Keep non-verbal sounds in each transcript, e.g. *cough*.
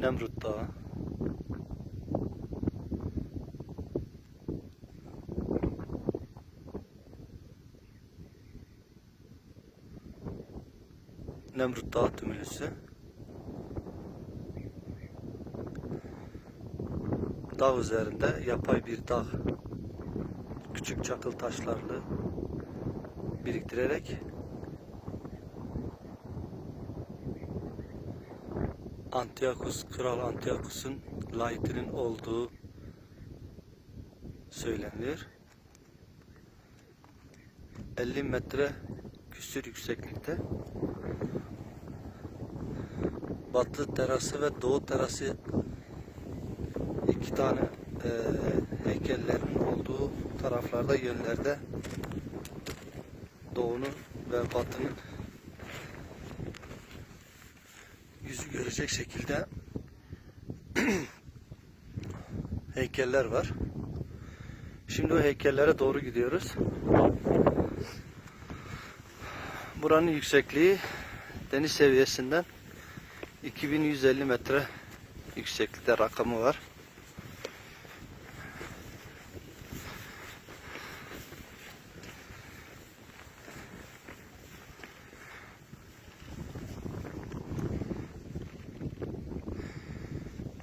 Nemrut Dağı. Nemrut Dağı tümülüsü. Dağ üzerinde yapay bir dağ. Küçük çakıl taşlarlı biriktirerek Antiochus, Kral Antiochus'un layıkının olduğu söyleniyor. 50 metre küsür yükseklikte. Batı terası ve doğu terası iki tane eee heykellerin olduğu taraflarda yönlerde doğunun ve batının görecek şekilde *clears throat* heykeller var. Şimdi o heykellere doğru gidiyoruz. Buranın yüksekliği deniz seviyesinden 2150 metre yükseklikte rakamı var.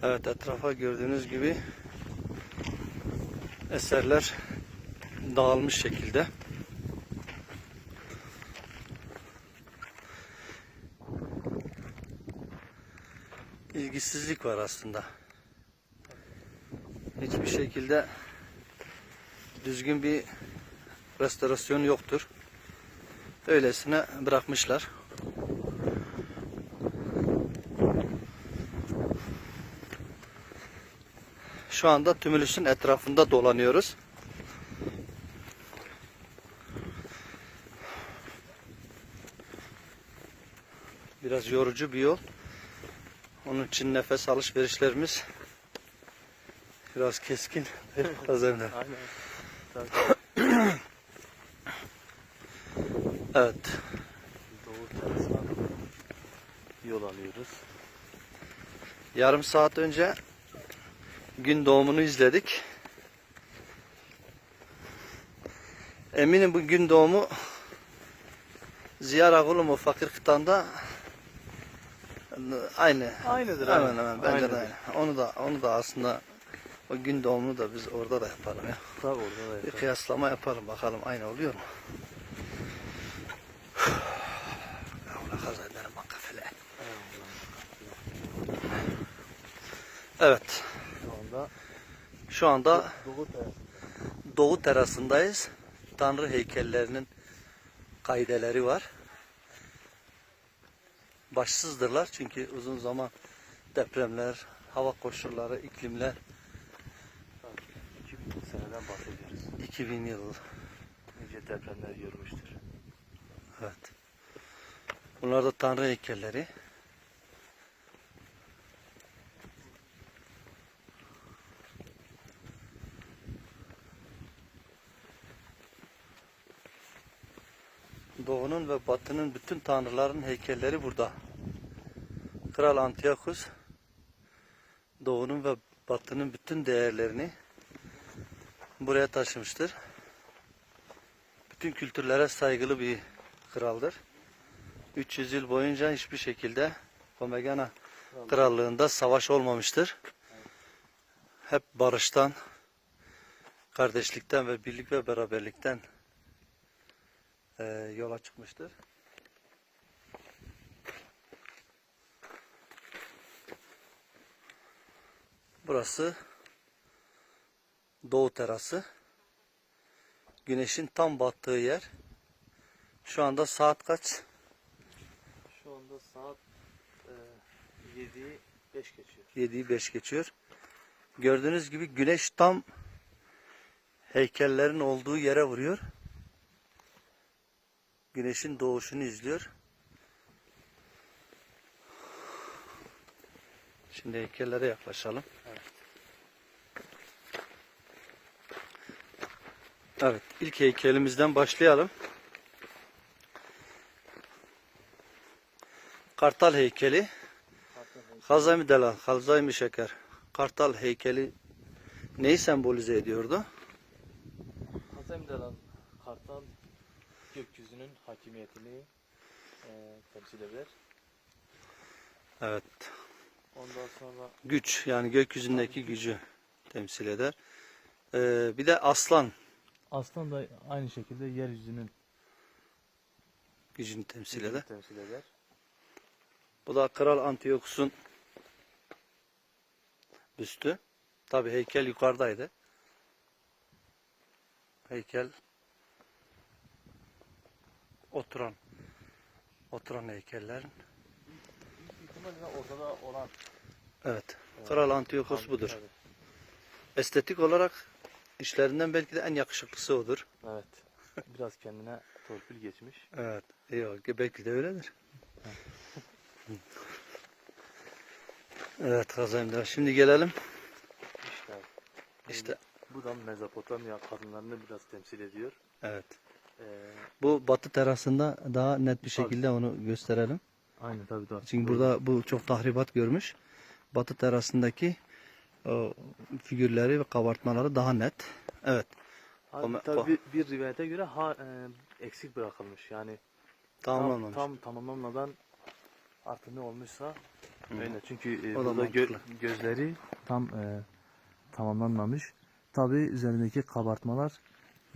Evet etrafa gördüğünüz gibi eserler dağılmış şekilde. İlgisizlik var aslında. Hiçbir şekilde düzgün bir restorasyon yoktur. Öylesine bırakmışlar. Şu anda tümülüsün etrafında dolanıyoruz. Biraz yorucu bir yol. Onun için nefes alışverişlerimiz biraz keskin. Az evvel. *laughs* Aynen. *clears throat* Evet. Doğu terasına yol alıyoruz. Yarım saat önce gün doğumunu izledik. Eminim bu gün doğumu Ziya Ragulum fakir kıtanda aynı. Aynıdır. Hemen aynen. hemen bence de aynı. Onu da onu da aslında o gün doğumunu da biz orada da yapalım ya. Tabii orada da Bir yapalım. kıyaslama yapalım bakalım aynı oluyor mu? Yavla kazanlarım makafele. Evet. Şu anda Şu anda Doğu doğu terasındayız. Tanrı heykellerinin kaideleri var. Başsızdırlar çünkü uzun zaman depremler, hava koşulları, iklimler 2000 seneden bahsediyoruz. 2000 yıl. Nice depremler görmüştür. Evet. Bunlar da Tanrı heykelleri. Doğunun ve batının bütün tanrıların heykelleri burada. Kral Antiochus doğunun ve batının bütün değerlerini buraya taşımıştır. Bütün kültürlere saygılı bir kraldır. 300 yıl boyunca hiçbir şekilde Komagena krallığında savaş olmamıştır. Hep barıştan, kardeşlikten ve birlik ve beraberlikten eee, yola çıkmıştır. Burası doğu terası. Güneşin tam battığı yer. Şu anda saat kaç? Şu anda saat e, 7'yi 5 geçiyor. 7'yi 5 geçiyor. Gördüğünüz gibi güneş tam heykellerin olduğu yere vuruyor. Güneşin doğuşunu izliyor. Şimdi heykellere yaklaşalım. Evet, ilk heykelimizden başlayalım. Kartal heykeli. Hazaymi Delal, Hazaymi Şeker. Kartal heykeli neyi sembolize ediyordu? Hazem Dalan Kartal gökyüzünün hakimiyetini e, temsil eder. Evet. Ondan sonra Güç yani gökyüzündeki gücü temsil eder. Ee, bir de aslan aslan da aynı şekilde yeryüzünün gücünü temsil gücünü eder. temsil eder. Bu da Kral Antiokus'un büstü. Tabi heykel yukarıdaydı. Heykel oturan oturan heykellerin. İhtimalle ortada olan Evet. Kral kan- budur. Evet. Estetik olarak işlerinden belki de en yakışıklısı odur. evet. Biraz kendine torpil geçmiş. Evet. O. Belki de öyledir. Evet Kazayım'da. Şimdi gelelim. İşte, İşte bu da Mezopotamya kadınlarını biraz temsil ediyor. evet. Ee, Bu batı terasında daha net bir şekilde onu gösterelim. aynen tabii tabii. Çünkü burada bu çok tahribat görmüş. Batı terasındaki o figürleri ve kabartmaları daha net. Evet. Abi, tabii bir, bir rivayete göre ha, e, eksik bırakılmış. Yani tam, Tamamlanmamış. tam tamamlanmadan artık ne olmuşsa öyle. Çünkü e, O da burada gö- mantıklı. gözleri tam e, tamamlanmamış. Tabii üzerindeki kabartmalar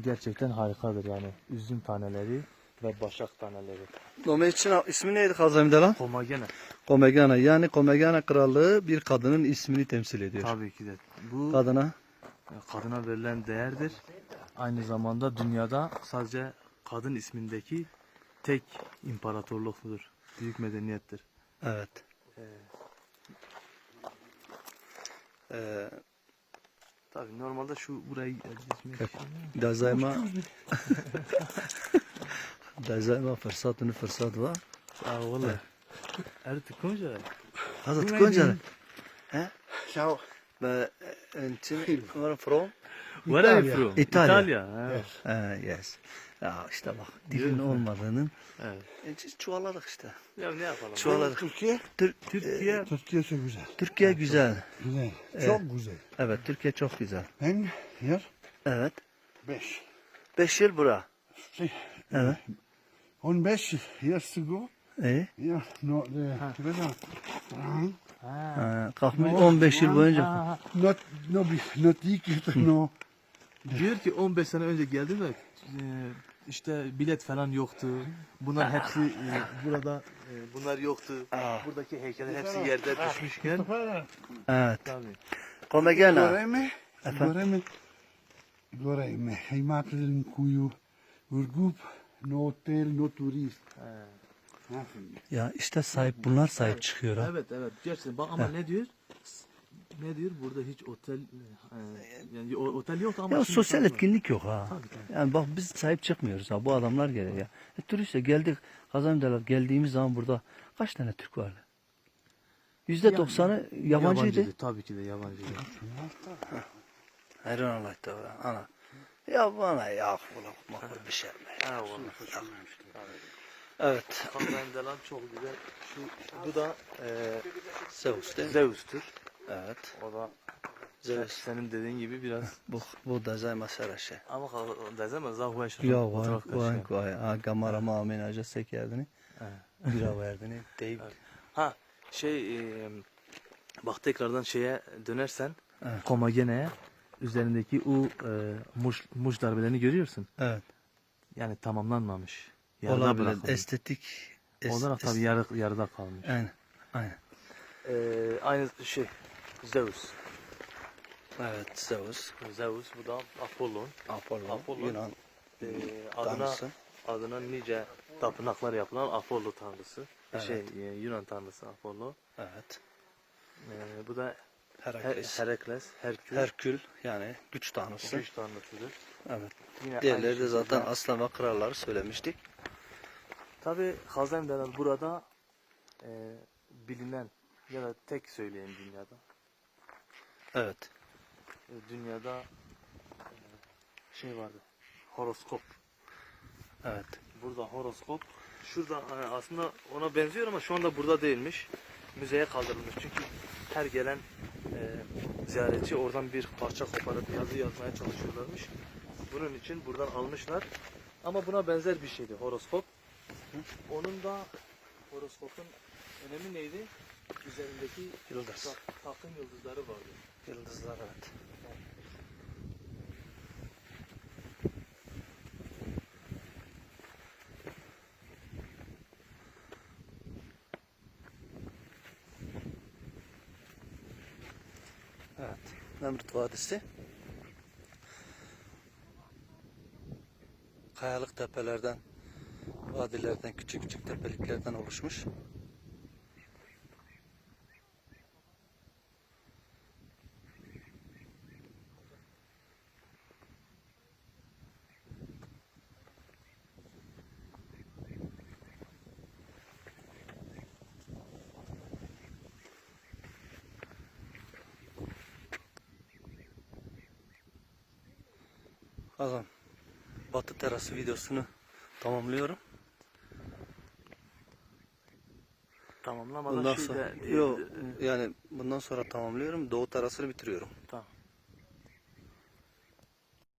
gerçekten harikadır yani. Üzüm taneleri ve başak taneleri. Domeniç'in ismi neydi Kazayım'da lan? Komagene. Komegana. Yani Komegana krallığı bir kadının ismini temsil ediyor. Tabii ki de. Bu Kadına kadına verilen değerdir. Aynı zamanda dünyada sadece kadın ismindeki tek imparatorluktur. Büyük medeniyettir. evet. Ee, Ee, tabii normalde şu burayı geçmek Dazayma *laughs* Dazayma fırsatını fırsat var. Aa valla. Artık konuşalım. Hadi tıkınca. Ciao. Ve entin where from? Where are you from? İtalya. İtalya. ha. Ee, yes. Ya işte bak dilin olmadığının Evet. e, çuvalladık işte. Ya ne yapalım? Çuvalladık. Türkiye? Tür- Türkiye Türkiye çok güzel. Türkiye güzel. Güzel. Çok güzel. Evet Türkiye çok güzel. Ben hier Evet. beş. Beş yıl bura. Şey, Evet. On beş years ago. İyi. Ja, no, the, Weather. Uh, Ha. Ha, kalkmış 15 yıl boyunca. Ha. not, no, be- not ticket, no. Diyor ki 15 sene önce geldi ve e, işte bilet falan yoktu. Bunlar hepsi e, burada e, bunlar yoktu. Ah. Buradaki heykeller hepsi yerde düşmüşken. Evet. Tabii. Komegana. Goreme, goreme, goreme. Hij maakte een koeien, vergoep, no hotel, no. Nothing. Ya işte sahip bunlar sahip çıkıyor ha. Evet evet gerçekten bak ama ne diyor? Ne diyor? Burada hiç otel e, yani o- otel yok ama Ya şimdi sosyal tabii. etkinlik yok ha. Tabii, tabii. Yani bak biz sahip çıkmıyoruz ha. Bu adamlar geliyor ya. E, turiste geldik. Kazandılar. Geldiğimiz zaman burada kaç tane Türk vardı? Yüzde doksanı yabancıydı. Tabii ki de yabancıydı. Hayran Allah tabi. Ana. Ya bana ya bula makul bir şey mi? Ha vallahi. Evet. Kandandalan çok güzel. Şu bu da e, Zeus değil mi? Zeus'tur. Evet. O da Zeus. senin dediğin gibi biraz Bu, bu da zay mesela şey. ama dezeme zahu eşraf. Ya vay vay vay. Ha gamara ma amin aja sekerdini. Evet. Bira verdini. Deyip. Ha şey e, bak tekrardan şeye dönersen Evet. Komagene'ye üzerindeki o e, muş, muş darbelerini görüyorsun. Evet. Yani tamamlanmamış. Yarıda Olabilir. bırakılmış. Estetik. es- Olarak tabii yarı, yarıda kalmış. Aynen. Aynen. Ee, aynı şey Zeus. Evet. Zeus. Zeus bu da Apollon. Apollo. Apollo. Yunan Ee, adına tanrısı. adına nice tapınaklar yapılan Apollo tanrısı. Evet. Şey e, Yunan tanrısı Apollo. Evet. Ee, bu da Her- Herakles. Herakles, Herkül. Herkül yani güç tanrısı. Güç tanrısıdır. Evet. Yine Diğerleri de zaten şekilde- aslan ve kralları söylemiştik. Tabi Hazem Delal burada e, bilinen ya da tek söyleyen dünyada. Evet. E, dünyada e, şey vardı. Horoskop. Evet. Burada horoskop. Şurada e, aslında ona benziyor ama şu anda burada değilmiş. müzeye kaldırılmış. Çünkü her gelen e, ziyaretçi oradan bir parça koparıp yazı yazmaya çalışıyorlarmış. Bunun için buradan almışlar. Ama buna benzer bir şeydi horoskop. Onun da horoskopun önemi neydi? Üzerindeki Yıldız. tak- takım yıldızları vardı. Yıldızlar evet. Evet. Nemrut Vadisi. Kayalık tepelerden, vadilerden, küçük küçük tepeliklerden oluşmuş. Kazan. Batı terası videosunu tamamlıyorum. Tamamlamadan Bundan şey sonra yok yani bundan sonra tamamlıyorum. Doğu terasını bitiriyorum.